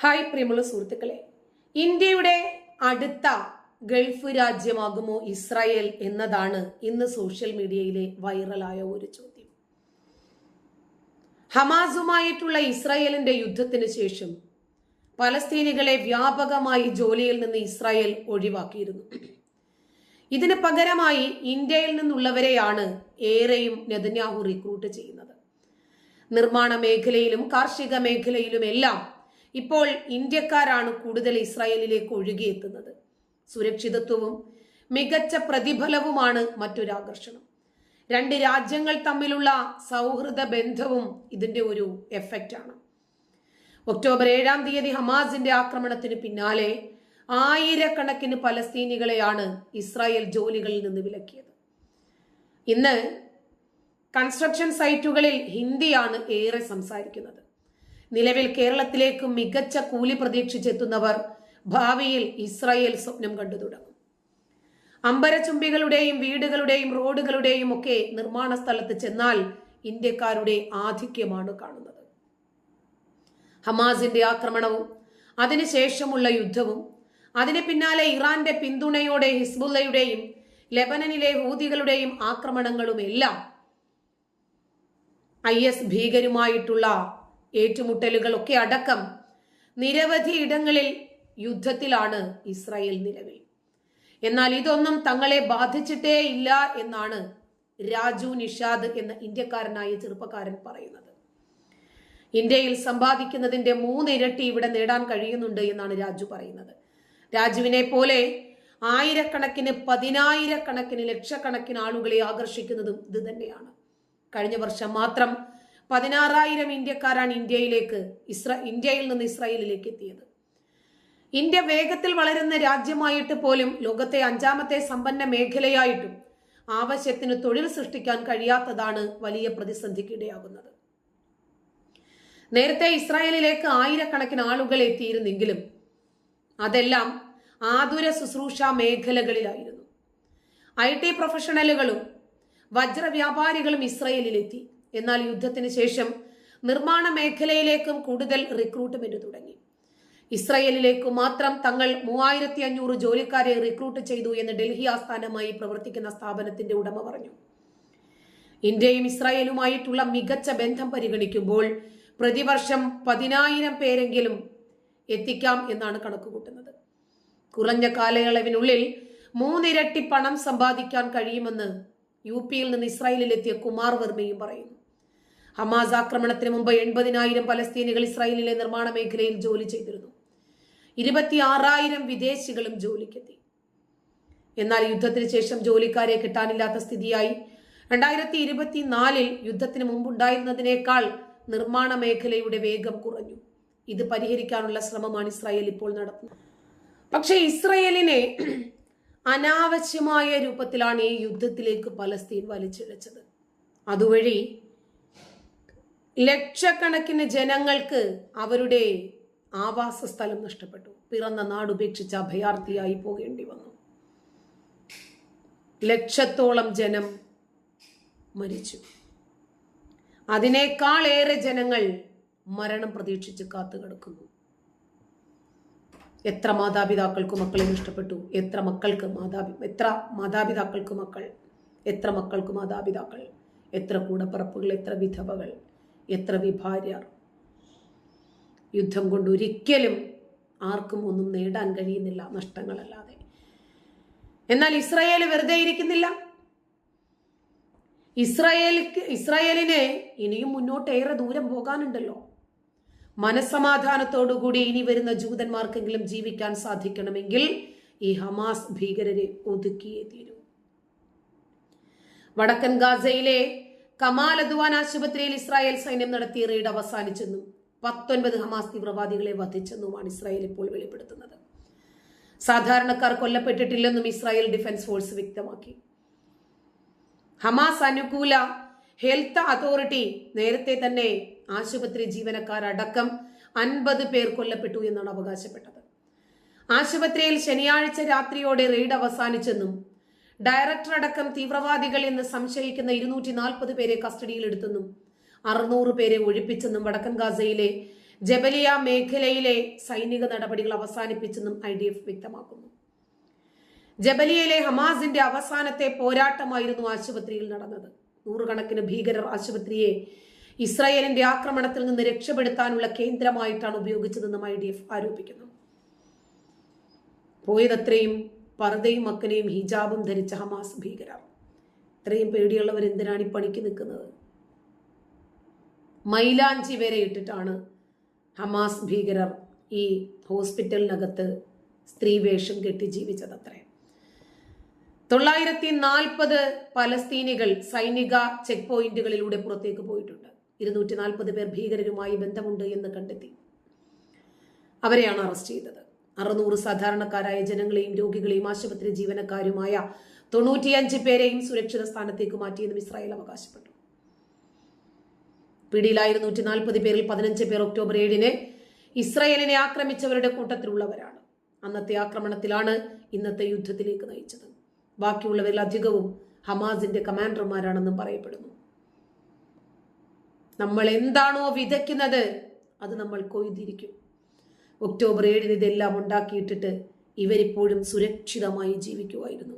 Hi പ്രിയമുള്ള സുഹൃത്തുക്കളെ. ഇന്ത്യയുടെ അടുത്ത ഗൾഫ് രാജ്യമാകുമോ ഇസ്രായേൽ എന്നതാണ് ഇന്ന് സോഷ്യൽ മീഡിയയിലെ വൈറലായ ഒരു ചോദ്യം. ഹമാസുമായിട്ടുള്ള ഇസ്രായേലിന്റെ യുദ്ധത്തിന് ശേഷം പലസ്തീനികളെ വ്യാപകമായി ജോലിയിൽ നിന്ന് ഇസ്രായേൽ ഒഴിവാക്കിയിരുന്നു. ഇതിന് പകരമായി ഇന്ത്യയിൽ നിന്നുള്ളവരെയാണ് ഏറെയും നെതന്യാഹു റിക്രൂട്ട് ചെയ്യുന്നത്. നിർമ്മാണ മേഖലയിലും കാർഷിക മേഖലയിലും എല്ലാം ഇപ്പോൾ ഇന്ത്യക്കാരാണ് കൂടുതൽ ഇസ്രായേലിലേക്ക് ഒഴുകിയെത്തുന്നത്. സുരക്ഷിതത്വവും മികച്ച പ്രതിഫലവുമാണ് മറ്റൊരു ആകർഷണം. രണ്ട് രാജ്യങ്ങൾ തമ്മിലുള്ള സൗഹൃദ ബന്ധവും ഇതിന്റെ ഒരു എഫക്റ്റാണ് ഒക്ടോബർ ഏഴാം തീയതി ഹമാസിന്റെ ആക്രമണത്തിന് പിന്നാലെ ആയിരക്കണക്കിന് പലസ്തീനികളെയാണ് ഇസ്രായേൽ ജോലികളിൽ നിന്ന് വിലക്കിയത്. ഇന്ന് കൺസ്ട്രക്ഷൻ സൈറ്റുകളിൽ ഹിന്ദിയാണ് ഏറെ സംസാരിക്കുന്നത്. നിലവിൽ കേരളത്തിലേക്ക് മികച്ച കൂലി പ്രതീക്ഷിച്ചെത്തുന്നവർ ഭാവിയിൽ ഇസ്രായേൽ സ്വപ്നം കണ്ടു തുടങ്ങും. അമ്പരചുംബികളുടെയും വീടുകളുടെയും റോഡുകളുടെയും ഒക്കെ നിർമ്മാണ സ്ഥലത്ത് ചെന്നാൽ ഇന്ത്യക്കാരുടെ ആധിക്യമാണ് കാണുന്നത്. ഹമാസിന്റെ ആക്രമണവും അതിനുശേഷമുള്ള യുദ്ധവും അതിന് പിന്നാലെ ഇറാന്റെ പിന്തുണയോടെ ഹിസ്ബുല്ലയുടെയും ലെബനനിലെ ഹൂതികളുടെയും ആക്രമണങ്ങളും എല്ലാം ഐ എസ് ഭീകരുമായിട്ടുള്ള ഏറ്റുമുട്ടലുകളൊക്കെ അടക്കം നിരവധി ഇടങ്ങളിൽ യുദ്ധത്തിലാണ് ഇസ്രായേൽ നിലവിൽ. എന്നാൽ ഇതൊന്നും തങ്ങളെ ബാധിച്ചിട്ടേ ഇല്ല എന്നാണ് രാജു നിഷാദ് എന്ന ഇന്ത്യക്കാരനായ ചെറുപ്പക്കാരൻ പറയുന്നത്. ഇന്ത്യയിൽ സമ്പാദിക്കുന്നതിന്റെ മൂന്നിരട്ടി ഇവിടെ നേടാൻ കഴിയുന്നുണ്ട് എന്നാണ് രാജു പറയുന്നത്. രാജുവിനെ പോലെ ആയിരക്കണക്കിന് പതിനായിരക്കണക്കിന് ലക്ഷക്കണക്കിന് ആളുകളെ ആകർഷിക്കുന്നതും ഇത് തന്നെയാണ്. കഴിഞ്ഞ വർഷം മാത്രം പതിനാറായിരം ഇന്ത്യക്കാരാണ് ഇന്ത്യയിലേക്ക് ഇസ്ര ഇന്ത്യയിൽ നിന്ന് ഇസ്രായേലിലേക്ക് എത്തിയത്. ഇന്ത്യ വേഗത്തിൽ വളരുന്ന രാജ്യമായിട്ട് പോലും ലോകത്തെ അഞ്ചാമത്തെ സമ്പന്ന മേഖലയായിട്ടും ആവശ്യത്തിന് തൊഴിൽ സൃഷ്ടിക്കാൻ കഴിയാത്തതാണ് വലിയ പ്രതിസന്ധിക്കിടയാകുന്നത് നേരത്തെ ഇസ്രായേലിലേക്ക് ആയിരക്കണക്കിന് ആളുകൾ എത്തിയിരുന്നെങ്കിലും അതെല്ലാം ആതുര ശുശ്രൂഷ മേഖലകളിലായിരുന്നു. I T പ്രൊഫഷണലുകളും വജ്രവ്യാപാരികളും ഇസ്രയേലിലെത്തി. എന്നാൽ യുദ്ധത്തിന് ശേഷം നിർമ്മാണ മേഖലയിലേക്കും കൂടുതൽ റിക്രൂട്ട്മെന്റ് തുടങ്ങി. ഇസ്രയേലിലേക്ക് മാത്രം തങ്ങൾ മൂവായിരത്തി അഞ്ഞൂറ് ജോലിക്കാരെ റിക്രൂട്ട് ചെയ്തു എന്ന് ഡൽഹി ആസ്ഥാനമായി പ്രവർത്തിക്കുന്ന സ്ഥാപനത്തിന്റെ ഉടമ പറഞ്ഞു. ഇന്ത്യയും ഇസ്രായേലുമായിട്ടുള്ള മികച്ച ബന്ധം പരിഗണിക്കുമ്പോൾ പ്രതിവർഷം പതിനായിരം പേരെങ്കിലും എത്തിക്കാം എന്നാണ് കണക്കുകൂട്ടുന്നത്. കുറഞ്ഞ കാലയളവിനുള്ളിൽ മൂന്നിരട്ടി പണം സമ്പാദിക്കാൻ കഴിയുമെന്ന് യു പിയിൽ നിന്ന് ഇസ്രായേലിലെത്തിയ കുമാർ വർമ്മയും പറയുന്നു. ഹമാസ് ആക്രമണത്തിന് മുമ്പ് എൺപതിനായിരം പലസ്തീനികൾ ഇസ്രായേലിലെ നിർമ്മാണ മേഖലയിൽ ജോലി ചെയ്തിരുന്നു. ഇരുപത്തിയാറായിരം വിദേശികളും ജോലിക്കെത്തി. എന്നാൽ യുദ്ധത്തിന് ശേഷം ജോലിക്കാരെ കിട്ടാനില്ലാത്ത സ്ഥിതിയായി. രണ്ടായിരത്തി ഇരുപത്തിനാലിൽ യുദ്ധത്തിന് മുമ്പുണ്ടായിരുന്നതിനേക്കാൾ നിർമ്മാണ മേഖലയുടെ വേഗം കുറഞ്ഞു. ഇത് പരിഹരിക്കാനുള്ള ശ്രമമാണ് ഇസ്രായേൽ ഇപ്പോൾ നടത്തുന്നത്. പക്ഷേ ഇസ്രയേലിനെ അനാവശ്യമായ രൂപത്തിലാണ് ഈ യുദ്ധത്തിലേക്ക് പലസ്തീൻ വലിച്ചിഴച്ചത്. അതുവഴി ലക്ഷക്കണക്കിന് ജനങ്ങൾക്ക് അവരുടെ ആവാസ സ്ഥലം നഷ്ടപ്പെട്ടു. പിറന്ന നാടുപേക്ഷിച്ച് അഭയാർത്ഥിയായി പോകേണ്ടി വന്നു. ലക്ഷത്തോളം ജനം മരിച്ചു. അതിനേക്കാൾ ഏറെ ജനങ്ങൾ മരണം പ്രതീക്ഷിച്ച് കാത്തുകിടക്കുന്നു. എത്ര മാതാപിതാക്കൾക്ക് മക്കളെ നഷ്ടപ്പെട്ടു? എത്ര മക്കൾക്ക് മാതാപി എത്ര മാതാപിതാക്കൾക്ക് മക്കൾ? എത്ര മക്കൾക്ക് മാതാപിതാക്കൾ? എത്ര കൂടപ്പിറപ്പുകൾ? എത്ര വിധവകൾ? എത്ര വിഭാര്യർ. യുദ്ധം കൊണ്ട് ഒരിക്കലും ആർക്കും ഒന്നും നേടാൻ കഴിയുന്നില്ല നഷ്ടങ്ങളല്ലാതെ. എന്നാൽ ഇസ്രായേൽ വെറുതെ ഇരിക്കുന്നില്ല. ഇസ്രായേലിക്ക് ഇസ്രായേലിനെ ഇനിയും മുന്നോട്ട് ഏറെ ദൂരം പോകാനുണ്ടല്ലോ. മനസമാധാനത്തോടുകൂടി ഇനി വരുന്ന ജൂതന്മാർക്കെങ്കിലും ജീവിക്കാൻ സാധിക്കണമെങ്കിൽ ഈ ഹമാസ് ഭീകരരെ ഒതുക്കിയേ തീരൂ. വടക്കൻ ഗാസയിലെ കമാൽ അദ്വാൻ ആശുപത്രിയിൽ ഇസ്രായേൽ സൈന്യം നടത്തിയ റെയ്ഡ് അവസാനിച്ചെന്നും പത്തൊൻപത് ഹമാസ് തീവ്രവാദികളെ വധിച്ചെന്നുമാണ് ഇസ്രായേൽ ഇപ്പോൾ വെളിപ്പെടുത്തുന്നത്. സാധാരണക്കാർ കൊല്ലപ്പെട്ടിട്ടില്ലെന്നും ഇസ്രായേൽ ഡിഫൻസ് ഫോഴ്സ് വ്യക്തമാക്കി. ഹമാസ് അനുകൂല ഹെൽത്ത് അതോറിറ്റി നേരത്തെ തന്നെ ആശുപത്രി ജീവനക്കാരടക്കം അൻപത് പേർ കൊല്ലപ്പെട്ടു എന്നാണ് അവകാശപ്പെട്ടത്. ആശുപത്രിയിൽ ശനിയാഴ്ച രാത്രിയോടെ റെയ്ഡ് അവസാനിച്ചെന്നും ഡയറക്ടർ അടക്കം തീവ്രവാദികൾ എന്ന് സംശയിക്കുന്ന ഇരുന്നൂറ്റി നാൽപ്പത് പേരെ കസ്റ്റഡിയിലെടുത്തെന്നും അറുന്നൂറ് പേരെ ഒഴിപ്പിച്ചെന്നും വടക്കൻ ഗാസയിലെ ജബലിയ മേഖലയിലെ സൈനിക നടപടികൾ അവസാനിപ്പിച്ചെന്നും ഐ ഡി എഫ് വ്യക്തമാക്കുന്നു. ജബലിയയിലെ ഹമാസിന്റെ അവസാനത്തെ പോരാട്ടമായിരുന്നു ആശുപത്രിയിൽ നടന്നത്. നൂറുകണക്കിന് ഭീകരർ ആശുപത്രിയെ ഇസ്രായേലിന്റെ ആക്രമണത്തിൽ നിന്ന് രക്ഷപ്പെടുത്താനുള്ള കേന്ദ്രമായിട്ടാണ് ഉപയോഗിച്ചതെന്നും ഐ ഡി എഫ് ആരോപിക്കുന്നു. പോയതത്രയും പർദയും മക്കനെയും ഹിജാബും ധരിച്ച ഹമാസ് ഭീകരർ. ഇത്രയും പേടിയുള്ളവർ എന്തിനാണ് ഈ പണിക്ക് നിൽക്കുന്നത്? മൈലാഞ്ചി വരെ ഇട്ടിട്ടാണ് ഹമാസ് ഭീകരർ ഈ ഹോസ്പിറ്റലിനകത്ത് സ്ത്രീവേഷം കെട്ടി ജീവിച്ചത് ജീവിച്ചതത്രേ. തൊള്ളായിരത്തി നാൽപ്പത് പലസ്തീനികൾ സൈനിക ചെക്ക് പോയിന്റുകളിലൂടെ പുറത്തേക്ക് പോയിട്ടുണ്ട്. ഇരുന്നൂറ്റി നാൽപ്പത് പേർ ഭീകരരുമായി ബന്ധമുണ്ട് എന്ന് കണ്ടെത്തി. അവരെയാണ് അറസ്റ്റ് ചെയ്തത്. അറുന്നൂറ് സാധാരണക്കാരായ ജനങ്ങളെയും രോഗികളെയും ആശുപത്രി ജീവനക്കാരുമായ തൊണ്ണൂറ്റിയഞ്ച് പേരെയും സുരക്ഷിത സ്ഥാനത്തേക്ക് മാറ്റിയെന്നും ഇസ്രായേൽ അവകാശപ്പെട്ടു. പിടിയിലായ നൂറ്റി നാൽപ്പത് പേരിൽ പതിനഞ്ച് പേർ ഒക്ടോബർ ഏഴിന് ഇസ്രായേലിനെ ആക്രമിച്ചവരുടെ കൂട്ടത്തിലുള്ളവരാണ്. അന്നത്തെ ആക്രമണത്തിലാണ് ഇന്നത്തെ യുദ്ധത്തിലേക്ക് നയിച്ചത്. ബാക്കിയുള്ളവരിൽ അധികവും ഹമാസിന്റെ കമാൻഡർമാരാണെന്നും പറയപ്പെടുന്നു. നമ്മൾ എന്താണോ വിതയ്ക്കുന്നത് അത് നമ്മൾ കൊയ്തിരിക്കും. ഒക്ടോബർ ഏഴിന് ഇതെല്ലാം ഉണ്ടാക്കിയിട്ടിട്ട് ഇവരിപ്പോഴും സുരക്ഷിതമായി ജീവിക്കുമായിരുന്നു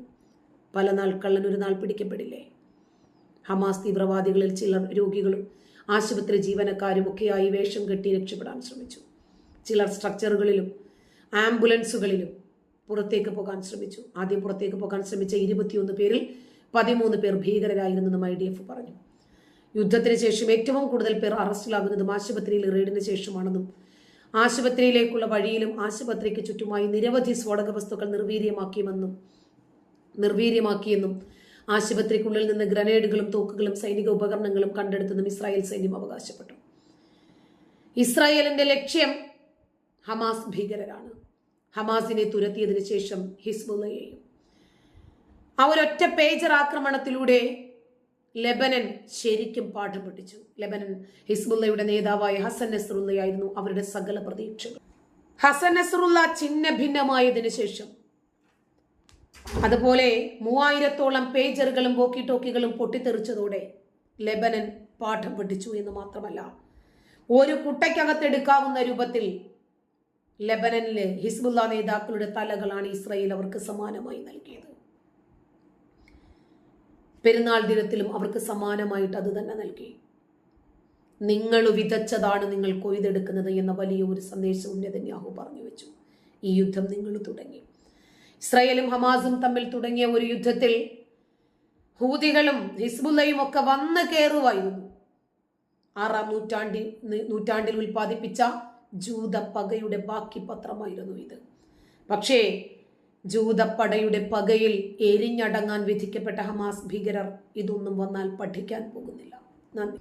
പല നാൾ കള്ളൻ ഒരു നാൾ പിടിക്കപ്പെടില്ലേ? ഹമാസ് തീവ്രവാദികളിൽ ചില രോഗികളും ആശുപത്രി ജീവനക്കാരും ഒക്കെയായി വേഷം കെട്ടി രക്ഷപ്പെടാൻ ശ്രമിച്ചു. ചിലർ സ്ട്രക്ചറുകളിലും ആംബുലൻസുകളിലും പുറത്തേക്ക് പോകാൻ ശ്രമിച്ചു. ആദ്യം പുറത്തേക്ക് പോകാൻ ശ്രമിച്ച ഇരുപത്തിയൊന്ന് പേരിൽ പതിമൂന്ന് പേർ ഭീകരരായിരുന്നെന്നും ഐ ഡി എഫ് പറഞ്ഞു. യുദ്ധത്തിന് ശേഷം ഏറ്റവും കൂടുതൽ പേർ അറസ്റ്റിലാകുന്നതും ആശുപത്രിയിൽ റെയ്ഡിന് ശേഷമാണെന്നും ആശുപത്രിയിലേക്കുള്ള വഴിയിലും ആശുപത്രിക്ക് ചുറ്റുമായി നിരവധി സ്ഫോടക വസ്തുക്കൾ നിർവീര്യമാക്കിയെന്നും നിർവീര്യമാക്കിയെന്നും ആശുപത്രിക്കുള്ളിൽ നിന്ന് ഗ്രനേഡുകളും തോക്കുകളും സൈനിക ഉപകരണങ്ങളും കണ്ടെടുത്തെന്നും ഇസ്രായേൽ സൈന്യം അവകാശപ്പെട്ടു. ഇസ്രായേലിന്റെ ലക്ഷ്യം ഹമാസ് ഭീകരരാണ്. ഹമാസിനെ തുരത്തിയതിനു ശേഷം ഹിസ്ബുള്ളയെയും ആ ഒരൊറ്റ പേജർ ആക്രമണത്തിലൂടെ ലെബനൻ ശരിക്കും പാഠം പഠിച്ചു. ലെബനൻ ഹിസ്ബുല്ലയുടെ നേതാവായ ഹസൻ നസറുല്ലയായിരുന്നു അവരുടെ സകല പ്രതീക്ഷകൾ. ഹസൻ നസറുല്ല ചിഹ്ന ഭിന്നമായതിനു ശേഷം. അതുപോലെ മൂവായിരത്തോളം പേജറുകളും വോക്കി ടോക്കികളും പൊട്ടിത്തെറിച്ചതോടെ ലെബനൻ പാഠം പഠിച്ചു എന്ന് മാത്രമല്ല ഒരു കുട്ടയ്ക്കകത്തെടുക്കാവുന്ന രൂപത്തിൽ ലെബനനിലെ ഹിസ്ബുല്ല നേതാക്കളുടെ തലകളാണ് ഇസ്രയേൽ അവർക്ക് സമാനമായി നൽകിയത്. പെരുന്നാൾ ദിനത്തിലും അവർക്ക് സമാനമായിട്ട് അത് തന്നെ നൽകി. നിങ്ങൾ വിതച്ചതാണ് നിങ്ങൾ കൊയ്തെടുക്കുന്നത് എന്ന വലിയ ഒരു സന്ദേശവും നെതന്യാഹു പറഞ്ഞു വെച്ചു. ഈ യുദ്ധം നിങ്ങൾ തുടങ്ങി. ഇസ്രായേലും ഹമാസും തമ്മിൽ തുടങ്ങിയ ഒരു യുദ്ധത്തിൽ ഹൂതികളും ഹിസ്ബുല്ലയും ഒക്കെ വന്ന് കയറുമായിരുന്നു ആറാം നൂറ്റാണ്ടിൽ നൂറ്റാണ്ടിൽ ഉൽപ്പാദിപ്പിച്ച ജൂതപ്പകയുടെ ബാക്കി പത്രമായിരുന്നു ഇത്. പക്ഷേ ജൂതപ്പടയുടെ പകയിൽ എരിഞ്ഞടങ്ങാൻ വിധിക്കപ്പെട്ട ഹമാസ് ഭീകരർ ഇതൊന്നും വന്നാൽ പഠിക്കാൻ പോകുന്നില്ല. നന്ദി.